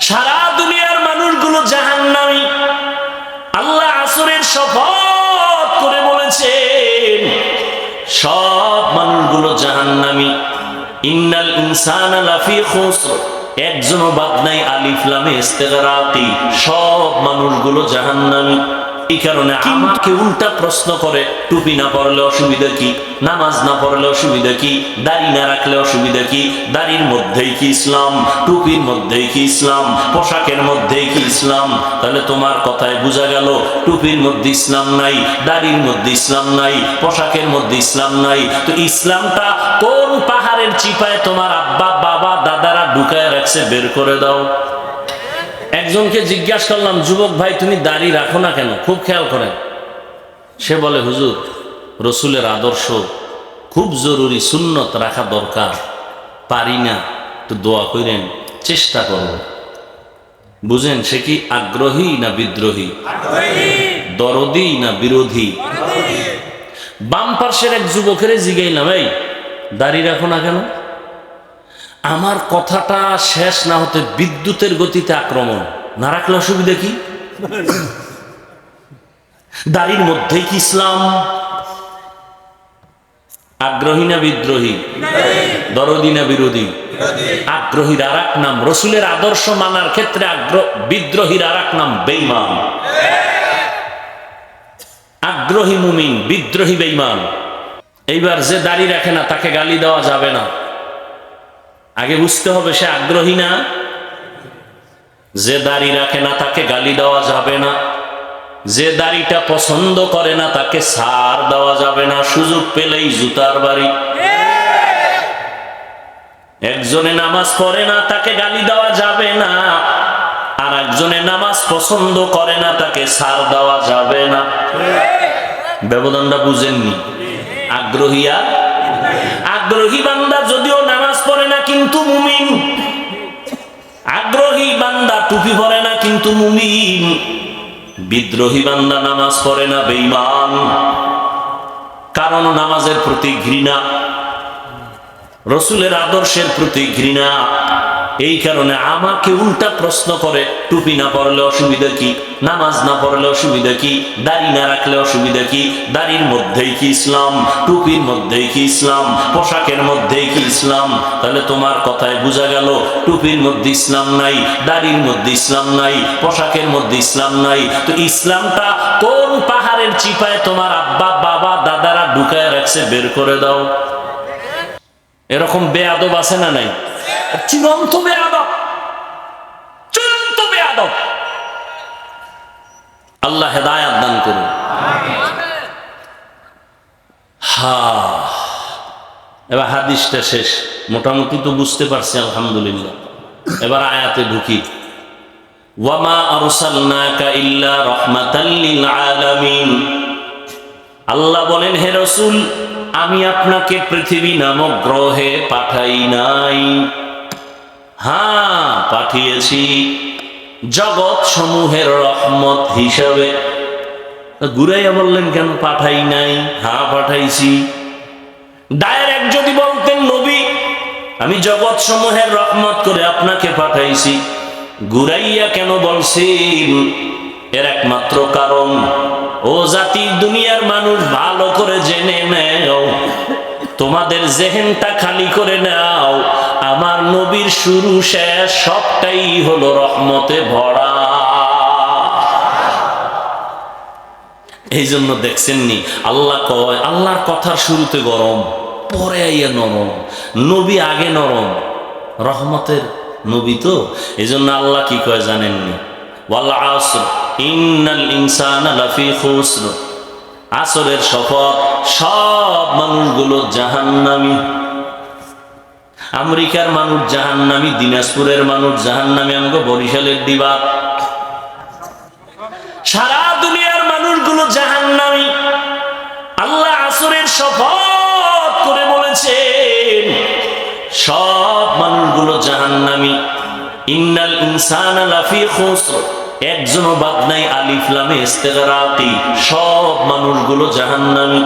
সারা দুনিয়ার মানুষগুলো জাহান নামি আল্লাহ আসরের শপথ করে বলেছেন, সব মানুষগুলো জাহান্নামী। ইন্নাল ইনসান একজনও বাদ নাই আলিফ লামে ইস্তেগরাতি। সব মানুষগুলো জাহান্নামী। এই কারণে আমাকে উল্টা প্রশ্ন করে টুপি না পরলে অসুবিধা কি? নামাজ না পড়লে অসুবিধা কি? দাড়ি না রাখলে অসুবিধা কি? দাড়ির মধ্যেই কি ইসলাম? টুপির মধ্যেই কি ইসলাম? পোশাকের মধ্যেই কি ইসলাম? তাহলে তোমার কথায় বোঝা গেল টুপির মধ্যে ইসলাম নাই দাড়ির মধ্যে ইসলাম নাই পোশাকের মধ্যে ইসলাম নাই। তো ইসলামটা কোন পাহাড়ের চিপায় তোমার আব্বা বাবা দাদারা ঢুকায় রাখছে বের করে দাও। একজনকে জিজ্ঞাসা করলাম, যুবক ভাই, তুমি দাড়ি রাখো না কেন? খুব খেয়াল করেন। সে বলে, হুজুর, রসুলের আদর্শ, খুব জরুরি সুন্নত রাখা দরকার। পারি না তো দোয়া করেন, চেষ্টা করব। বুঝেন, সে কি আগ্রহী না বিদ্রোহী? দরদি না বিরোধী? বাম পার্শ্বের এক যুবকের জিগাইলাম, এই, দাড়ি রাখো না কেন? আমার কথাটা শেষ না হতে বিদ্যুতের গতিতে আক্রমণ। না রাখলে অসুবিধা কি? দাড়ির মধ্যেই কি ইসলাম? আগ্রহী না বিদ্রোহী? দরদি না বিরোধী? আগ্রহীর আর এক নাম, রসুলের আদর্শ মানার ক্ষেত্রে আগ্রহ, বিদ্রোহীর আর এক নাম বেইমান আগ্রহী মুমিন, বিদ্রোহী বেইমান এইবার যে দাড়ি রাখে না, তাকে গালি দেওয়া যাবে না। আগে বুঝতে হবে সে আগ্রহী না। যে দাড়ি রাখে না, তাকে গালি দেওয়া যাবে না। যে দাড়িটা পছন্দ করে না, তাকে সার দেওয়া যাবে না। সুযোগ পেলেই জুতার বাড়ি। একজনে নামাজ পড়ে না, তাকে গালি দেওয়া যাবে না। আর একজনে নামাজ পছন্দ করে না, তাকে সার দেওয়া যাবে না। ব্যবধানটা বুঝেননি। আগ্রহী আর? আগ্রহী বান্দা টুপি পরে না কিন্তু মুমিন। বিদ্রোহী বান্দা নামাজ পড়ে না, বেঈমান। কারণ নামাজের প্রতি ঘৃণা, রসুলের আদর্শের প্রতি ঘৃণা। এই কারণে আমাকে উল্টা প্রশ্ন করে, টুপি না পড়লে অসুবিধা কি? নামাজ না পড়লে অসুবিধা কি? দাড়ি না রাখলে অসুবিধা কি? দাড়ির মধ্যেই কি ইসলাম? টুপির মধ্যেই কি ইসলাম? পোশাকের মধ্যেই কি ইসলাম? তাহলে তোমার কথায় বোঝা গেল, টুপির মধ্যে ইসলাম নাই, দাড়ির মধ্যে ইসলাম নাই, পোশাকের মধ্যে ইসলাম নাই। তো ইসলামটা কোন পাহাড়ের চিপায় তোমার আব্বা, বাবা, দাদারা ঢুকায় রাখছে, বের করে দাও। এরকম বেয়াদব আছে না নাই? চূড়ান্ত বেয়াদব চূড়ান্ত বেয়াদব আল্লাহ হেদায়াত দান করুন। হা। এবার হাদিসটা শেষ। মোটামুটি তো বুঝতে পারছি, আলহামদুলিল্লাহ। এবার আয়াতে ঢুকি। আল্লাহ বলেন, হে রসুল, আমি আপনাকে পৃথিবী নামক গ্রহে পাঠাই নাই। হ্যাঁ পাঠিয়েছি। জগৎ সমূহের রহমত হিসাবে। ঘুরাইয়া বললেন, কেন পাঠাই নাই? হ্যাঁ পাঠাইছি। ডাইরেক্ট যদি বলতেন নবী, আমি জগৎ সমূহের রহমত করে আপনাকে পাঠাইছি। ঘুরাইয়া কেন বলছেন? এর একমাত্র কারণ, ও জাতি দুনিয়ার মানুষ ভালো করে জেনে নেও। তোমাদের জেহেনটা খালি করে নাও। আমার নবীর শুরু শেষ সবটাই হলো রহমতে ভরা। এই জন্য দেখছেননি, আল্লাহ কয়, আল্লাহর কথার শুরুতে গরম, পরে আইয়া নরম, নবী আগে নরম, রহমতের নবী তো? এই জন্য আল্লাহ কি কয় জানেননি? ওয়াল আসর ইন্নাল ইনসানা লাফি খুসর। আসরের শপথ সব মানুষগুলো জাহান্নামী। আমেরিকার মানুষ জাহান্নামী, দিনাজপুরের মানুষ জাহান্নামী, আমাকে বরিশালের দিবা। সারা দুনিয়ার মানুষগুলো জাহান্নামী। আল্লাহ আসরের শপথ করে বলেছেন, সব মানুষগুলো জাহান্নামী। ইন্নাল ইনসান লাফি খুসর একজনও বাদ নাই আলিফ লামে ইস্তেগরাতি, সব মানুষগুলো জাহান্নামী।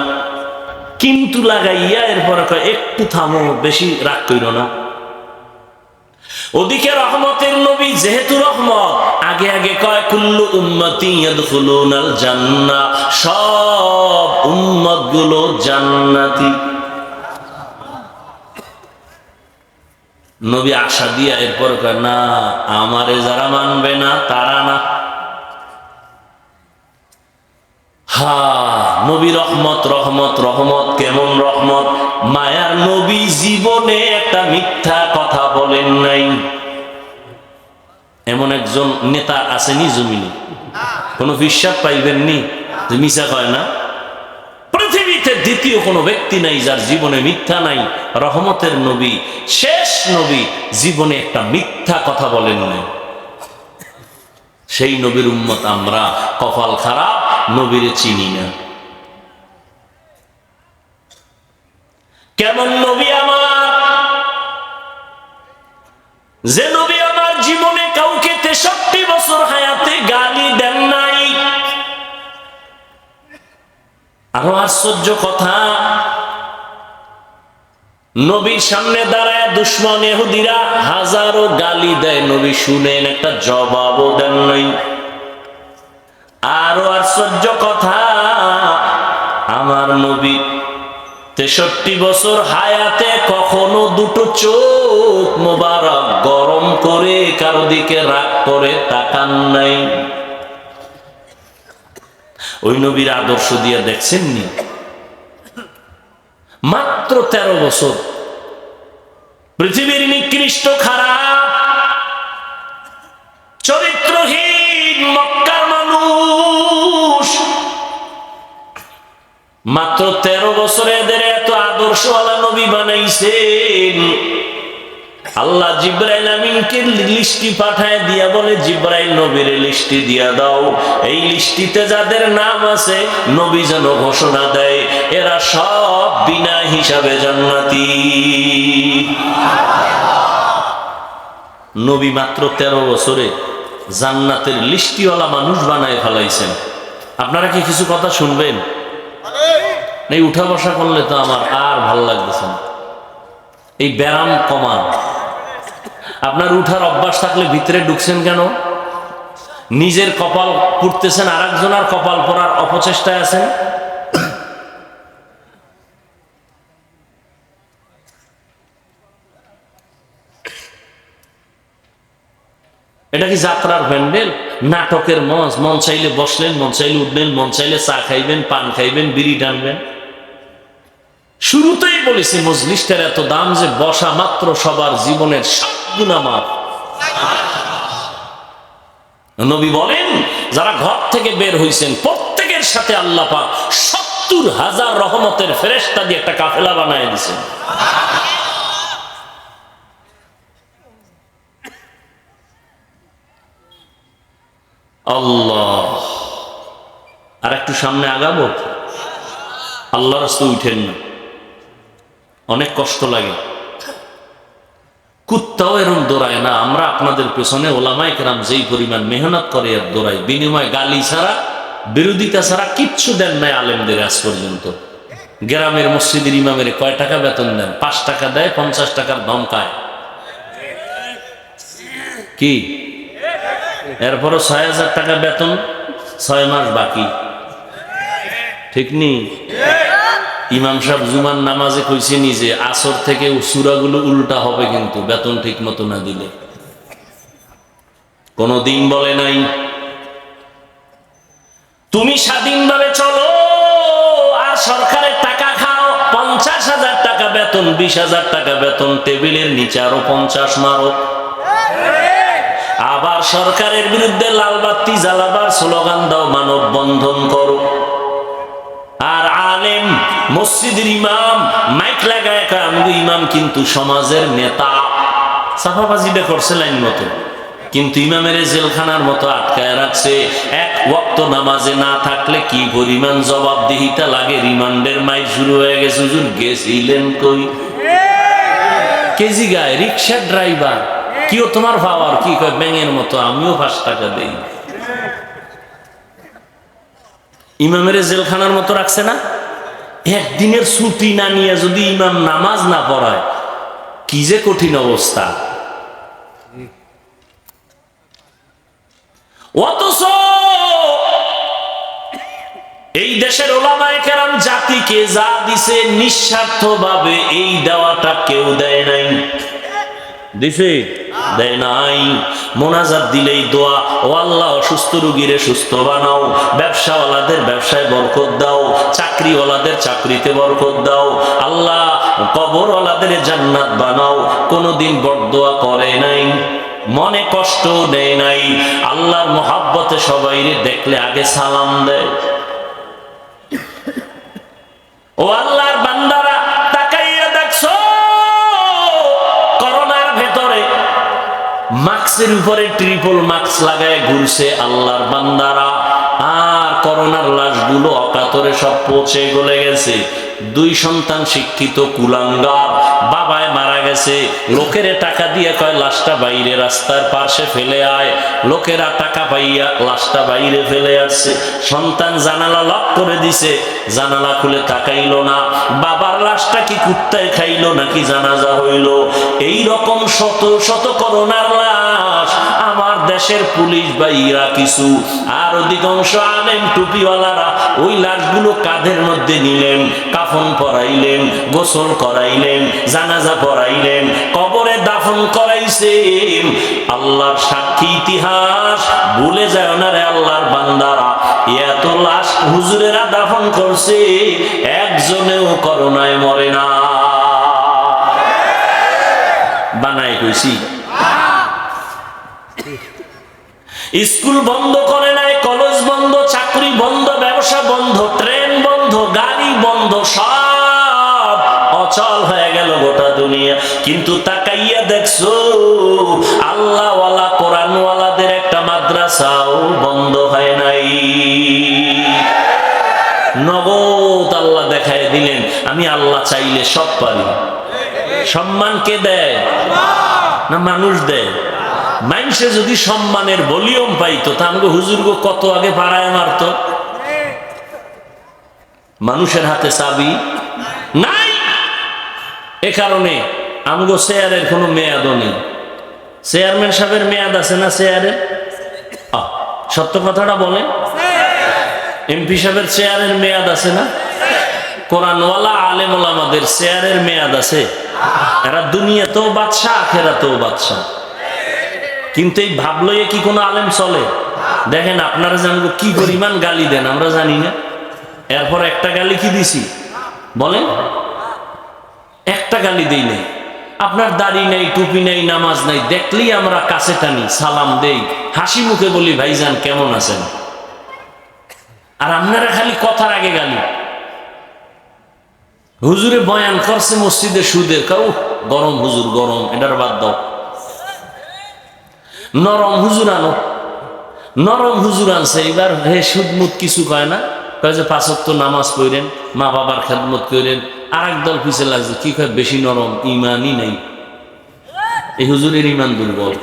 কিন্তু লাগাইয়া এরপরে একটু থামো, বেশি রাগ কইর না। ওদিকে রহমতের নবী, যেহেতু রহমত, আগে আগে কয়, কুল্লু উম্মতি ইয়াদখুলুনাল জান্নাহ। সব উম্মতগুলো জান্নাতি। নবী আশা দিয়া এরপর না, আমারে যারা মানবে না, তারা না। হা, নবী রহমত রহমত রহমত, কেমন রহমত? মায়ার নবী জীবনে একটা মিথ্যা কথা বলেন নাই। এমন একজন নেতা আসেনি জমিনে? কোনো বিশ্বাস পাইবেননি? মিশা কয় না? দ্বিতীয় কোনো ব্যক্তি নাই যার জীবনে মিথ্যা নাই। রহমতের নবী, শেষ নবী জীবনে একটা মিথ্যা কথা বলেন নাই সেই নবীর উম্মত আমরা, কপাল খারাপ, নবীর চিনি না। কেমন নবী আমার? যে নবী আমার জীবনে কাউকে তেষট্টি বছর হায়াতে গালি আরও আশ্চর্য কথা, নবীর সামনে দাঁড়ায় দুশ্মন এহুদিরা হাজারো গালি দেয় নবী শুনেন, একটা জবাবও দেন নাই। আরও আশ্চর্য কথা, আমার নবী তেষট্টি বছর হায়াতে কখনো দুটো চোখ মোবারক গরম করে কারও দিকে রাগ করে তাকান নাই। ওই নবীর আদর্শ দিয়ে দেখছেননি? মাত্র তেরো বছর। পৃথিবীর নিকৃষ্ট খারাপ চরিত্রহীন মক্কার মানুষ। মাত্র তেরো বছরে এদের এত আদর্শওয়ালা নবী বানাইছেন। আল্লাহ জিব্রাইল আমিনকে লিস্টি পাঠায় দিয়া বলে, জিব্রাইল নবীর লিস্টি দিয়া দাও। এই লিস্টিতে যাদের নাম আছে, নবী যেন ঘোষণা দেয়, এরা সব বিনা হিসাবে জান্নাতি। নবী মাত্র তেরো বছরে জান্নাতের লিস্টিওয়ালা মানুষ বানায় ফেলাইছেন। আপনারা কি কিছু কথা শুনবেন? এই উঠা বসা করলে তো আমার আর ভালো লাগতেছে না। এই ব্যায়াম কমান। আপনার উঠার অভ্যাস থাকলে ভিতরে ঢুকছেন কেন? নিজের কপাল পুড়তেছেন আর একজনের কপাল পরার অপচেষ্টায় আছেন? এটা কি যাত্রার প্যান্ডেল নাটকের মঞ্চ, মন চাইলে বসলেন, মন চাইলে উঠবেন মন চাইলে চা খাইবেন, পান খাইবেন, বিড়ি টানবেন। শুরুতেই বলেছি, মজলিসটার এত দাম যে বসা মাত্র সবার জীবনের সব গুণামাপ নবী বলেন, যারা ঘর থেকে বের হইছেন, প্রত্যেকের সাথে আল্লাহ পাক সত্তর হাজার রহমতের ফেরেস্তা দিয়ে একটা কাফেলা বানায় আল্লাহ। আর একটু সামনে আগাবো? আল্লাহ রাস্তা উঠেন না। অনেক কষ্ট লাগে। কুত্তাও এরম দৌড়ায় না, আমরা আপনাদের পেছনে ওলামায় কেরাম যেই পরিমাণ মেহনত করে এর দৌড়াই বিনিময় গালি ছাড়া, বিরোধিতা ছাড়া কিচ্ছু দেন নাই আলেমদের আজ পর্যন্ত। গ্রামের মসজিদের ইমামের কয় টাকা বেতন দেন? পাঁচ টাকা দেয়, পঞ্চাশ টাকার ধমকায় কি? এরপরও ছয় হাজার টাকা বেতন, ছয় মাস বাকি। ঠিক নি? ইমাম সাহেব জুমার নামাজে কইছে নিজে, আসর থেকে সুরাগুলো উল্টা হবে কিন্তু, বেতন ঠিক মতো না দিলে। কোনো দিন বলে নাই, তুমি স্বাধীনভাবে চলো, আর সরকারের টাকা খাও, পঞ্চাশ হাজার টাকা বেতন, বিশ হাজার টাকা বেতন, টেবিলের নিচে আরও পঞ্চাশ মারো। আবার সরকারের বিরুদ্ধে লাল বাতি জ্বালাবার স্লোগান দাও মানব বন্ধন করো। আর আলেম, মসজিদের ইমাম, মাইক লাগায় আমগো ইমাম কিন্তু সমাজের নেতা। সাফাবাজিটা করছে লাইন মতো। কিন্তু ইমামের জেলখানার মতো আটকায় রাখছে। এক ওয়াক্ত নামাজে না থাকলে কি পরিমাণ জবাবদিহিতা লাগে? রিমান্ডের মাই শুরু হয়ে গেছে। হুজুর, গেছিলেন কই? কেজি গায়ে, রিক্সা ড্রাইভার। কিও তোমার পাওয়ার? কি কয়, ব্যাঙের মতো, আমিও পাঁচ টাকা দেই। ইমামের জেলখানার মতো রাখছে না? একদিনের ছুটি না নিয়ে যদি ইমাম নামাজ না পড়ায়, কি যে কঠিন অবস্থা। অথচ এই দেশের ওলামায় কেরাম জাতিকে যা দিছে নিঃস্বার্থ ভাবে এই দেওয়াটা কেউ দেয় নাই। দিছে? দেয় নাই। মোনাজাত দিলেই দোয়া, ও আল্লাহ অসুস্থ রুগীরে সুস্থ বানাও, ব্যবসাওয়ালাদের ব্যবসায় বরকত দাও, চাকরিওয়ালাদের চাকরিতে বরকত দাও, আল্লাহ কবরওয়ালাদের জান্নাত বানাও। কোনোদিন বরদোয়া করে নাই, মনে কষ্ট দেয় নাই। আল্লাহর মোহাব্বতে সবাই দেখলে আগে সালাম দেয়। ও আল্লাহর মাস্কের উপরে ট্রিপল মাস্ক লাগায় ঘুরছে আল্লাহর বান্দারা। আর করোনার লাশগুলো অকাতরে সব পচে গলে গেছে। দুই সন্তান শিক্ষিত, কুলাঙ্গার, বাবায় মারা গেছে। লোকেরে টাকা দিয়ে কয়, লাশটা বাইরে রাস্তার পাশে ফেলে আয়। লোকেরা টাকা পাইয়া লাশটা বাইরে ফেলে আসছে। সন্তান জানালা লক করে দিছে, জানালা খুলে তাকাইলো না। বাবার লাশটা কি কুত্তায় খাইলো নাকি জানাজা হইল? এই রকম শত শত করোনার লাশ। আমার দেশের পুলিশ বা ইরা কিছু। আর অধিকাংশ আলেম টুপিওয়ালারা ওই লাশগুলো কাঁধের মধ্যে নিলেন। কাফন পরাইলেন গোসল করাইলেন, জানাজা পরাইলেন কবরে দাফন করাইছেন। আল্লাহর সাক্ষী ইতিহাস, ভুলে যায় না রে আল্লাহর বান্দারা, এত লাশ হুজুরেরা দাফন করছে, একজনেও করোনায় মরে না। বানাই কইছি। স্কুল বন্ধ করে নাই, কলেজ বন্ধ, চাকরি বন্ধ, ব্যবসা বন্ধ বন্ধ সব অচল হয়ে গেল গোটা দুনিয়া। কিন্তু তাকাইয়া দেখছ, আল্লাহওয়ালা, কোরআনওয়ালাদের একটা মাদ্রাসাও বন্ধ হয় নাই। নগদ আল্লাহ দেখায় দিলেন, আমি আল্লাহ চাইলে সব পারি। সম্মান কে দেয়? না মানুষ দেয়? মানুষে যদি সম্মানের ভলিউম পাইতো, তা আমাকে হুজুর গো কত আগে পাড়ায় মারতো? মানুষের হাতে চাবি নাই। এ কারণে আমগো চেয়ারের কোনো মেয়াদও নেই। চেয়ারম্যান সাহেবের মেয়াদ আছে না চেয়ারের? সত্য কথাটা বলেন। এমপি সাহেবের চেয়ারের মেয়াদ আছে না? কোরআনওয়ালা আলেম আমাদের চেয়ারের মেয়াদ আছে। এরা দুনিয়াতেও বাদশাহ, আখেরাতেও বাদশাহ। কিন্তু এই ভাবলইয়ে কি কোনো আলেম চলে? দেখেন, আপনারা জানব কি পরিমাণ গালি দেন, আমরা জানি না। এরপর একটা গালি কি দিছি? বলেন। একটা গালি দেই নাই। আপনার দাড়ি নেই, টুপি নেই, নামাজ নাই, দেখলেই আমরা কাছে টানি, সালাম দেই। হাসি মুখে বলি, ভাইজান, কেমন আছেন? আর আপনারা খালি কথার আগে গালি। হুজুরে বয়ান করছে মসজিদে সুদে কাউ গরম হুজুর, গরম, এটার বাদ দাও। নরম হুজুর আনো। নরম হুজুর আনছে এবার হে সুদমুত কিছু কয় না? কয় পাঁচক্ত নামাজ পড়েন, মা বাবার খেদমত করেন আর এক দল পিছে লাগছে, কি কয়, বেশি নরম, ইমানই নেই। এই হুজুরের ইমান দুর্বল,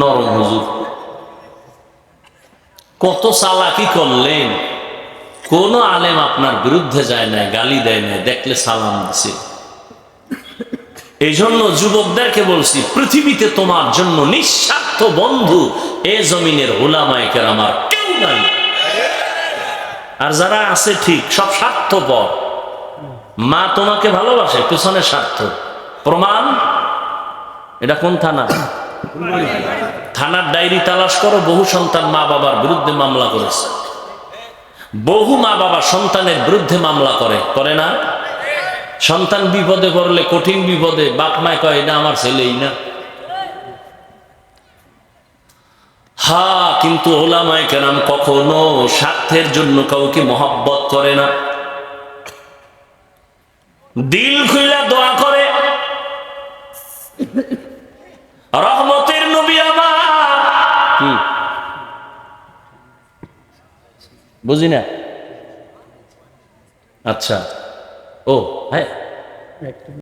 নরম হুজুর। কত চালাকি করলেন, কোন আলেম আপনার বিরুদ্ধে যায় না গালি দেয় না দেখলে সালাম দিছে। এই জন্য যুবকদেরকে বলছি, পৃথিবীতে তোমার জন্য নিঃস্বার্থ বন্ধু এ জমিনের ওলামায়কের আমার কেউ নাই। আর যারা আছে ঠিক, সব স্বার্থপর। মা তোমাকে ভালোবাসে, পেছনে স্বার্থ। প্রমাণ? এটা কোন থানা? থানার ডায়েরি তালাশ করো, বহু সন্তান মা বাবার বিরুদ্ধে মামলা করেছে। বহু মা বাবা সন্তানের বিরুদ্ধে মামলা করে করে না? সন্তান বিপদে পড়লে, কঠিন বিপদে, বাপ মায় কয়, এটা আমার ছেলেই না। হা কিন্তু ওলামায় কেরাম কখনো স্বার্থের জন্য কাউকে মহব্বত করে না। দিল খুইলা দোয়া করে। রহমতের নবী আমার। কি বুঝি না? আচ্ছা। ও হ্যাঁ।